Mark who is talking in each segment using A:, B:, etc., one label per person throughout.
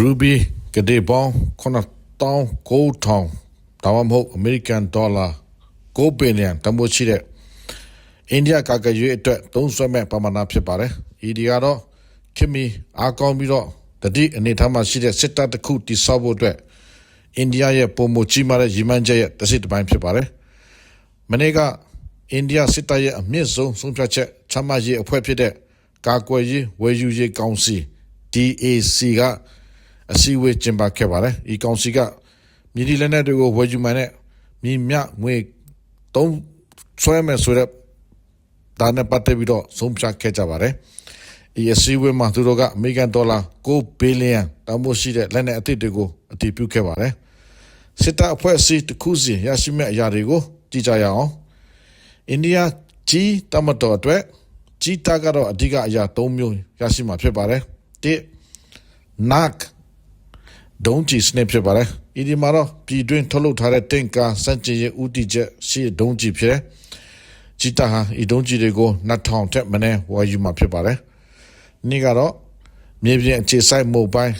A: ruby ကတဲ့ပေါင်း9000ဒါမှမဟုတ်အမေရိကန်ဒေါ်လာ9ဘီလီယံတန်ဖိုးရှိတဲ့အိန္ဒိယကာကွယ်ရေးအတွက်သုံးစွဲမဲ့ပမာဏဖြစ်ပါတယ်။ဤဒီကတော့ခင်မီအားကောင်းပြီးတော့တတိအနေထားမှာရှိတဲ့စစ်တပ်တစ်ခုတိစောက်ဖို့အတွက်အိန္ဒိယရဲ့ပုံမကြီးမားတဲ့ရည်မှန်းချက်ရဲ့တစ်စိတ်တစ်ပိုင်းဖြစ်ပါတယ်။မနေ့ကအိန္ဒိယစစ်တပ်ရဲ့အမြင့်ဆုံးဆုံးဖြတ်ချက်ချမှတ်ရေးအဖွဲ့ဖြစ်တဲ့ကာကွယ်ရေးဝယ်ယူရေးကောင်စီ DAC က အစည်းအဝေးကျင်းပခဲ့ပါတယ်။ဒီကောင်စီကမြေဒီလက်နက်တွေကိုဝယ်ယူမှန်တဲ့မြေမြငွေသုံးဆွဲမယ်ဆိုတဲ့ဒါနဲ့ပတ်သက်ပြီးတော့ဆုံးဖြတ်ခဲ့ကြပါတယ်။ဒီအစည်းအဝေးမှာသူတို့ကအမေရိကန်ဒေါ်လာ9ဘီလီယံတန်ဖိုးရှိတဲ့လက်နက်အသစ်တွေကိုအတည်ပြုခဲ့ပါတယ်။စစ်တပ်အဖွဲ့အစည်းတစ်ခုစီရရှိမဲ့အရာတွေကိုကြည့်ကြရအောင်။အိန္ဒိယကြီးတမတော်အတွက်ကြီးတာကတော့အဓိကအရာ၃မျိုးရရှိမှာဖြစ်ပါတယ်။တစ် NAC ဒုံးကျည်စနစ်ဖြစ်ပါတယ်။ဤဒီမှာတော့ပြည်တွင်းထုတ်လုပ်ထားတဲ့တင်ကာစန့်ကျင်ရေးဥတီချက်ရှိဒုံးကျည်ဖြစ်တယ်။ဂျီတာဟာဤဒုံးကျည်တွေကို2000ထက်မနည်းဝယ်ယူမှာဖြစ်ပါတယ်။နေ့ကတော့မြေပြင်အခြေစိုက် mobile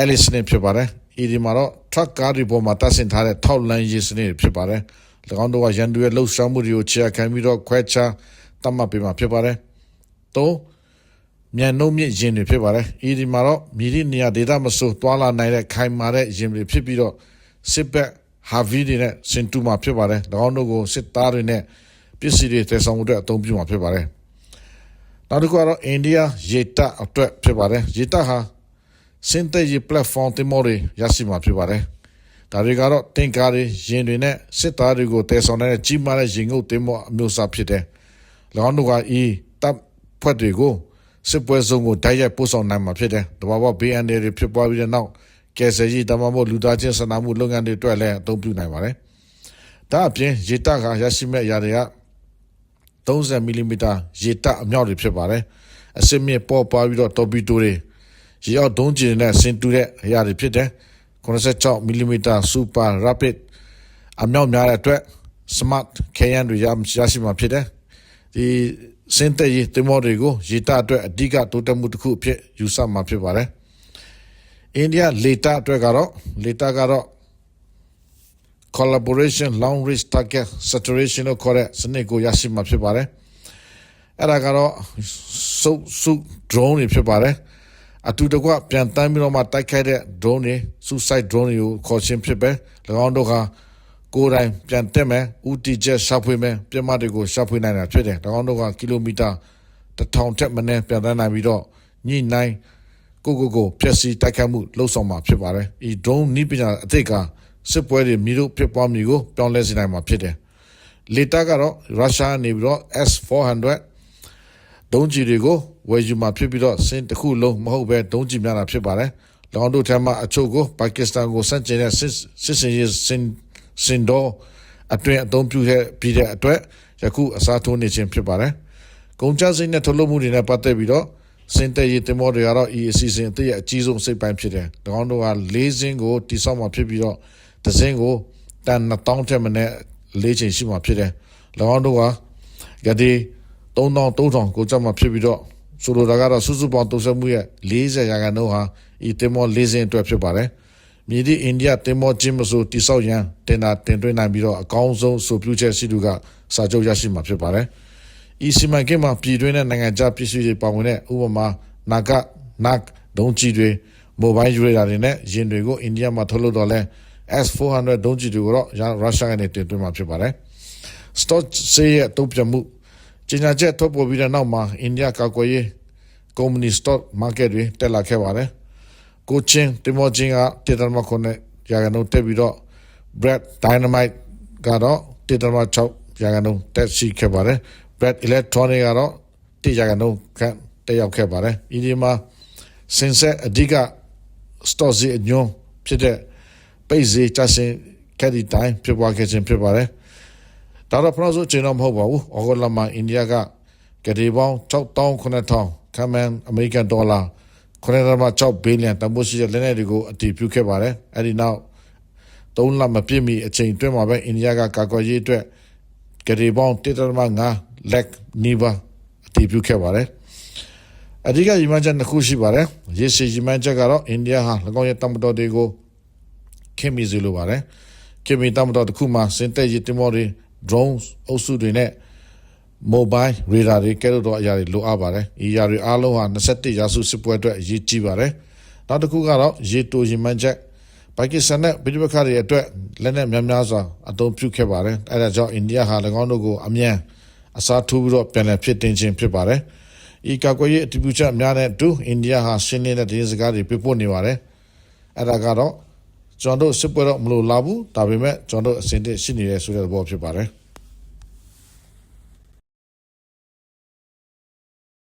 A: Alice စနစ်ဖြစ်ပါတယ်။ဤဒီမှာတော့ truck ကားတွေပေါ်မှာတပ်ဆင်ထားတဲ့ထောက်လန်းရေးစနစ်ဖြစ်ပါတယ်။၎င်းတို့ကရန်သူရဲ့လှုပ်ရှားမှုတွေကိုချေခံပြီးတော့ခွဲခြားတတ်မှတ်ပေးမှာဖြစ်ပါတယ်။သုံး မြန်နှုံးမြင့်ရင်တွေဖြစ်ပါတယ်။ဤဒီမှာတော့မြည်သည့်နေရာဒေသမဆိုးတွာလာနိုင်တဲ့ခိုင်မာတဲ့ရင်တွေဖြစ်ပြီးတော့စစ်ဘက်ဟာဗီတွေနဲ့စင်တူမှာဖြစ်ပါတယ်။၎င်းတို့ကိုစစ်သားတွေနဲ့ပစ္စည်းတွေတည်ဆောင်မှုအတွက်အသုံးပြုမှာဖြစ်ပါတယ်။နောက်တစ်ခုကတော့အိန္ဒိယရေတပ်အတွက်ဖြစ်ပါတယ်။ရေတပ်ဟာစင်တဲ့ရေ platform တင်မော်တွေရရှိမှာဖြစ်ပါတယ်။ဒါတွေကတော့တင်ကားတွေရင်တွေနဲ့စစ်သားတွေကိုတည်ဆောင်တဲ့ကြီးမားတဲ့ရင်ငုပ်တင်မော်အမျိုးအစားဖြစ်တယ်။၎င်းတို့ကဤတပ်ဖွဲ့တွေကို စစ်ပွဲစုံကိုတိုက်ရိုက်ပို့ဆောင်နိုင်မှာဖြစ်တယ်။တဘာဝ BND တွေဖြစ်ပွားပြီးတဲ့နောက်ကယ်ဆယ်ရေးတမမို့လူသားချင်းစနာမှုလုပ်ငန်းတွေအတွက်လည်းအသုံးပြုနိုင်ပါတယ်။ဒါအပြင်ရေတပ်ကရရှိမဲ့အရာတွေက30မီလီမီတာရေတပ်အမြောက်တွေဖြစ်ပါတယ်။အစစ်မြစ်ပေါ်ပွားပြီးတော့တော်ပီတိုတွေရေအောက်ဒုံးကျည်နဲ့ဆင်တူတဲ့အရာတွေဖြစ်တယ်။96မီလီမီတာ Super Rapid အမြောက်များတဲ့အတွက် Smart KN တွေရရှိမှာဖြစ်တယ်။ဒီ စင်တဲ့ရေတင်မောတွေကိုရေတပ်အတွက်အဓိကတိုးတက်မှုတစ်ခုအဖြစ်ယူဆမှာဖြစ်ပါတယ်။အိန္ဒိယလေတပ်အတွက်ကတော့လေတပ်ကတော့ collaboration long range target saturation လို့ခေါ်တဲ့စနစ်ကိုရရှိမှာဖြစ်ပါတယ်။အဲ့ဒါကတော့စုစု drone တွေဖြစ်ပါတယ်။အတူတကွပြန်တမ်းပြီးတော့မှတိုက်ခိုက်တဲ့ drone တွေ suicide drone တွေကိုခေါ်ခြင်းဖြစ်ပဲ၎င်းတို့က ကိုယ်တိုင်ပြန်တက်မယ်ဥတီချက်ရှာဖွေမယ်ပြမတွေကိုရှာဖွေနိုင်တာဖြစ်တယ်၎င်းတို့ကကီလိုမီတာ1000ထက်မနည်းပြန်တမ်းနိုင်ပြီးတော့ညှိနှိုင်းကိုကိုကိုဖျက်ဆီးတိုက်ခိုက်မှုလှုပ်ဆောင်မှာဖြစ်ပါတယ်။ဤ drone နီးပညာအသစ်ကစစ်ပွဲတွေမြေတို့ဖြစ်ပွားမျိုးကိုပြောင်းလဲစေနိုင်မှာဖြစ်တယ်။လေတာကတော့ရုရှားနေပြီးတော့ S400 ဒုံးကျည်တွေကိုဝယ်ယူမှာဖြစ်ပြီးတော့စင်တစ်ခုလုံးမဟုတ်ပဲဒုံးကျည်များတာဖြစ်ပါတယ်။လောင်တို့ထဲမှာအချို့ကိုပါကစ္စတန်ကိုစန့်ကျင်တဲ့စစ်စစ်စင်ရေးစင် စင်တော့အတွင်အသုံးပြုခဲ့ပြီးတဲ့အတွက်ယခုအစားထိုးနေခြင်းဖြစ်ပါတယ်။ကုန်ကျစရိတ်နဲ့ထုတ်လုပ်မှုတွေနဲ့ပတ်သက်ပြီးတော့စင်တဲ့ရေးတင်မောတွေကတော့ဤအစီအစဉ်အသစ်ရဲ့အကြီးဆုံးစိတ်ပိုင်းဖြစ်တယ်။၎င်းတို့က၄စင်းကိုတိစောက်မှာဖြစ်ပြီးတော့ဒဇင်းကိုတန်1000ထက်မနည်းလေးချိန်ရှိမှာဖြစ်တယ်။၎င်းတို့ကဂတိ3000 3000ကိုကြမှာဖြစ်ပြီးတော့ဆိုလိုတာကတော့စုစုပေါင်းတုံ့ဆက်မှုရဲ့40ရာခိုင်နှုန်းဟာဤတင်မော၄စင်းအတွက်ဖြစ်ပါတယ်။ မြေဒီအိန္ဒိယတင်မောချင်းမဆိုတိဆောက်ရန်တင်တာတင်သွင်းနိုင်ပြီးတော့အကောင်းဆုံးဆိုပြုချက်ရှိသူကစာချုပ်ရရှိမှာဖြစ်ပါတယ်။ဤစီမံကိန်းမှာပြည်တွင်းနဲ့နိုင်ငံခြားပြည်စုတွေပါဝင်တဲ့ဥပမာနာဂနက်ဒုံးကြီးတွေမိုဘိုင်းယူရတာတွေနဲ့ယင်တွေကိုအိန္ဒိယမှာထုတ်လုပ်တော့လဲ S400 ဒုံးကျည်တွေကိုတော့ရုရှားကနေတင်သွင်းမှာဖြစ်ပါတယ်။ Stock ဆေးရဲ့တုံ့ပြန်မှုကြီးညာချက်ထုတ်ပေါ်ပြီးတဲ့နောက်မှာအိန္ဒိယကာကွယ်ရေးကုမ္ပဏီ stock market တွေတက်လာခဲ့ပါတယ်။ ကိုချင်းတင်မောချင်းကတေတမခွန်နဲ့ရာဂနုတက်ပြီးတော့ Brad Dynamite ကတော့တေတမ6ရာဂနုတက်ရှိခဲ့ပါတယ်။ Brad Electronic ကတော့တေရာဂနုကတက်ရောက်ခဲ့ပါတယ်။ဒီမှာစင်ဆက်အဓိက stock စီအညွန်းဖြစ်တဲ့ပိတ်စေးကြဆင်ခဲ့တဲ့တိုင်ဖြစ်ပွားခဲ့ခြင်းဖြစ်ပါတယ်။ဒါတော့ဖရဆိုချင်းတော့မဟုတ်ပါဘူး။ဩဂုတ်လမှာအိန္ဒိယကကတိပေါင်း6900ခမန်အမေရိကန်ဒေါ်လာ 9.6ဘီလီယံတန်ဖိုးရှိတဲ့လက်နက်တွေကိုအတည်ပြုခဲ့ပါတယ်။အဲဒီနောက်3လမပြည့်မီအချိန်တွင်းမှာပဲအိန္ဒိယကကာကွယ်ရေးအတွက်ကတိပေါင်း1.5လက်နီးပါးအတည်ပြုခဲ့ပါတယ်။အဓိကရည်မှန်းချက်နှစ်ခုရှိပါတယ်ရေရှည်ရည်မှန်းချက်ကတော့အိန္ဒိယဟာ၎င်းရဲ့တမတော်တွေကိုခင်မီစီလိုပါတယ်ခင်မီတမတော်တစ်ခုမှာစင်တက်ရည်တင်မောတွေ drones အုပ်စုတွေနဲ့ mobile radar တွေကဲလို့တော့အရာတွေလိုအပ်ပါတယ်ဒီအရာတွေအားလုံးဟာ21ရာစုစစ်ပွဲအတွက်အရေးကြီးပါတယ်နောက်တစ်ခုကတော့ရေတိုရည်မှန်းချက်ပါကစ္စတန်နဲ့ပြည်ပခါတွေအတွက်လက်နက်များများစွာအသုံးပြုခဲ့ပါတယ်အဲဒါကြောင့်အိန္ဒိယဟာ၎င်းတို့ကိုအမြန်အစားထိုးပြီးတော့ပြန်လည်ဖြစ်တင်ခြင်းဖြစ်ပါတယ်ဤကာကွယ်ရေးအတည်ပြုချက်များတဲ့အတူအိန္ဒိယဟာရှင်းနေတဲ့ဒေသစကားတွေပြပို့နေပါတယ်အဲဒါကတော့ကျွန်တော်တို့စစ်ပွဲတော့မလို့လာဘူးဒါပေမဲ့ကျွန်တော်တို့အစဉ်တည်းရှိနေတယ်ဆိုတဲ့သဘောဖြစ်ပါတယ်